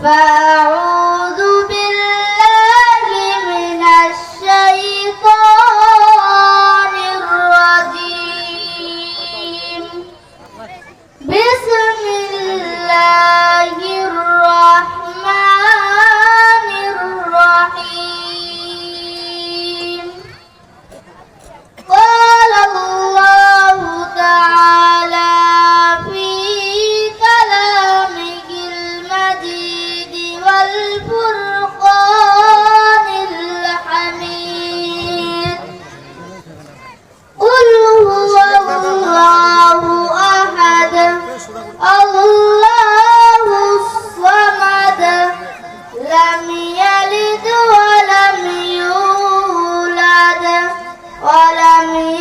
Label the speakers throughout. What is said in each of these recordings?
Speaker 1: Bye.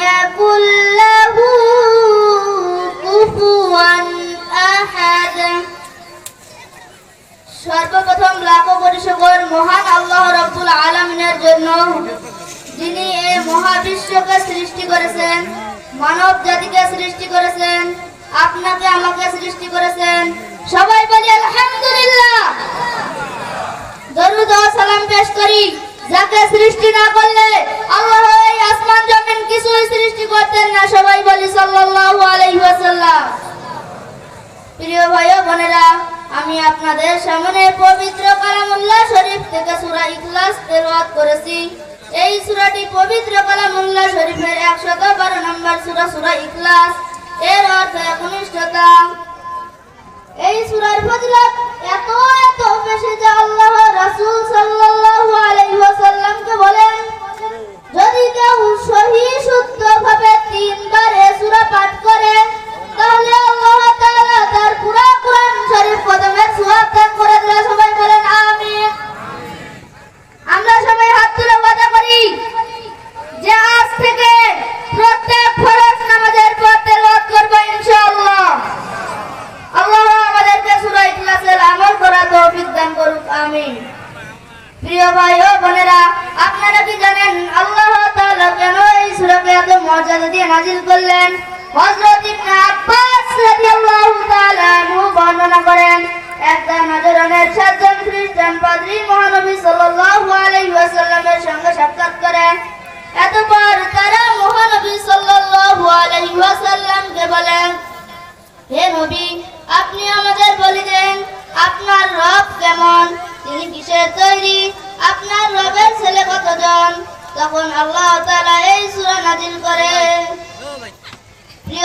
Speaker 1: يكن له كفوا أحد সর্বপ্রথম লাখো কোটি শুকর মহান আল্লাহ রব্বুল আলমিনের জন্য যিনি এই মহাবিশ্বকে সৃষ্টি করেছেন মানব জাতিকে সৃষ্টি করেছেন আপনাকে আমাকে সৃষ্টি করেছেন সবাই বলি আলহামদুলিল্লাহ দরুদ ও সালাম পেশ করি যাকে সৃষ্টি না করলে করতেন না? সবাই বলি সাল্লাল্লাহু আলাইহি ওয়াসাল্লাম। প্রিয় ভাই বোনেরা, আমি আপনাদের সামনে পবিত্র কালামুল্লাহ শরীফ থেকে সূরা ইখলাস তেলাওয়াত করেছি। এই সূরাটি পবিত্র কালামুল্লাহ শরীফের 112 নম্বর সূরা সূরা ইখলাস। এর অর্থ একনিষ্ঠতা। এই সূরার ফজিলত এত করলেন। হযরত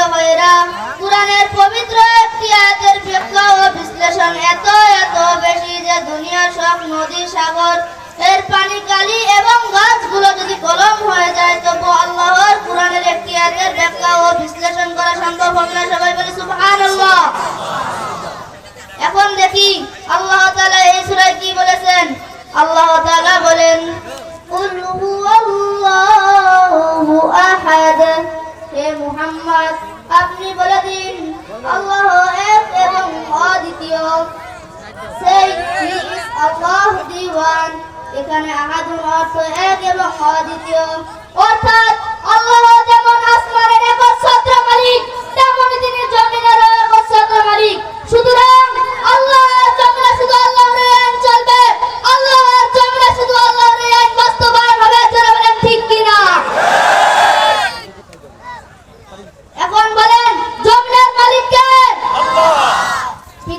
Speaker 1: প্রিয় ভাইরা কোরআনের পবিত্র একটি আয়াতের ব্যাখ্যা ও বিশ্লেষণ এত এত বেশি যে দুনিয়ার সব নদী, সাগর, এর পানি, কালি এবং গাছগুলো যদি কলম হয়ে যায়, তবু আল্লাহর কোরআনের একটি আয়াতের ব্যাখ্যা ও বিশ্লেষণ করা সম্ভব হবে না। সবাই বলে, সুবহানাল্লাহ। এখন দেখি, আল্লাহ তাআলা এই সূরায় কি বলেছেন? আল্লাহ তাআলা বলেন, কুল হুয়াল্লাহু আহাদ, হে মুহাম্মদ। আল্লাহ এক এবং অদ্বিতীয়। সেই হি ইজ আল্লাহ দি এখানে আহাদুর অর্থ এক এবং অদ্বিতীয়। অর্থাৎ আল্লাহ যেমন আসমানের একচ্ছত্র মালিক, তেমনি তিনি জমিনের একচ্ছত্র মালিক। সুতরাং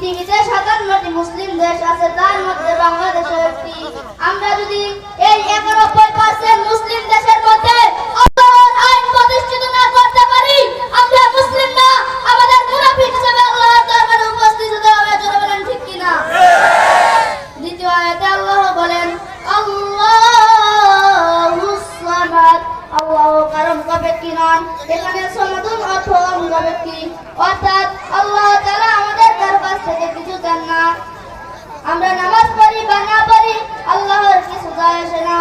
Speaker 1: পৃথিবীতে সাতান্নটি মুসলিম দেশ আছে, তার মধ্যে বাংলাদেশও একটি। আমরা যদি এই একানব্বই পার্সেন্ট মুসলিম দেশের মধ্যে এখানে সমাধান অর্থ অঙ্গ ব্যক্তি অর্থাৎ আল্লাহ আমরা নামাজ পড়ি বা না পড়ি, আল্লাহর কিছু যায় আসে না।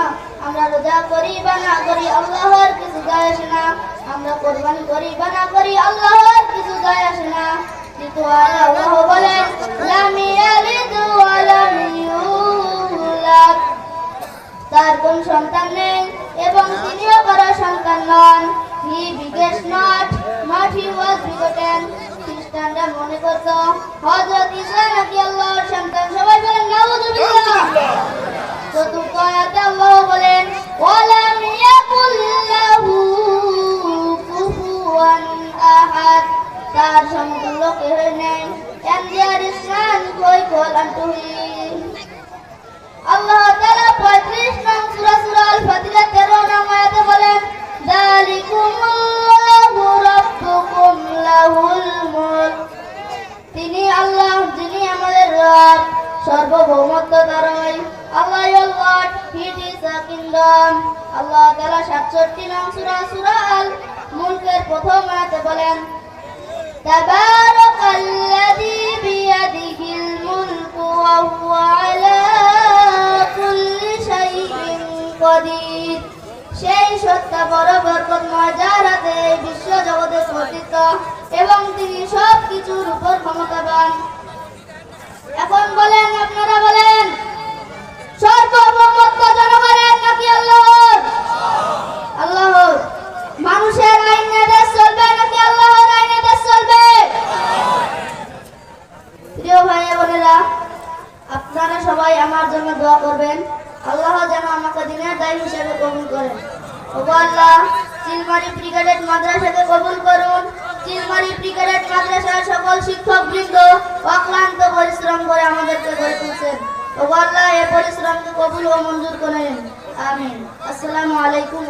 Speaker 1: আমরা রোজা করি বা না করি, আল্লাহর কিছু যায় আসে না। আমরা কোরবানি করি বা না করি, আল্লাহর কিছু যায় আসে না। কিন্তু আল্লাহ বলেন লাম ইয়ালিদ ওয়া লাম ইউলাদ। তার কোন সন্তান নেই এবং তিনিও কারও সন্তান করত হযরত ঈসা আল্লাহর সন্তান সবাই বলেন নাউযুবিল্লাহ চতুর্থ আয়াতে আল্লাহ বলেন ওয়ালাম কিংডম আল্লাহ তাআলা 67 নং সূরা সূরা আল মুলকের প্রথম আয়াতে বলেন تبارك الذي بيده الملك وهو على كل شيء قدير সেই সত্তা বড় বরকতময় যার হাতে এই বিশ্ব জগতের কর্তৃত্ব এবং তিনি সব কিছুর উপর ক্ষমতাবান আমার জন্য দোয়া করবেন। আল্লাহ যেন আমাকে দিনের দায়ী হিসেবে কবুল করেন। ওগো আল্লাহ কবুল করুন। চিলমারি সকল অক্লান্ত পরিশ্রম করে আমাদেরকে পরিশ্রমকে কবুল মঞ্জুর করেন আসসালামু আলাইকুম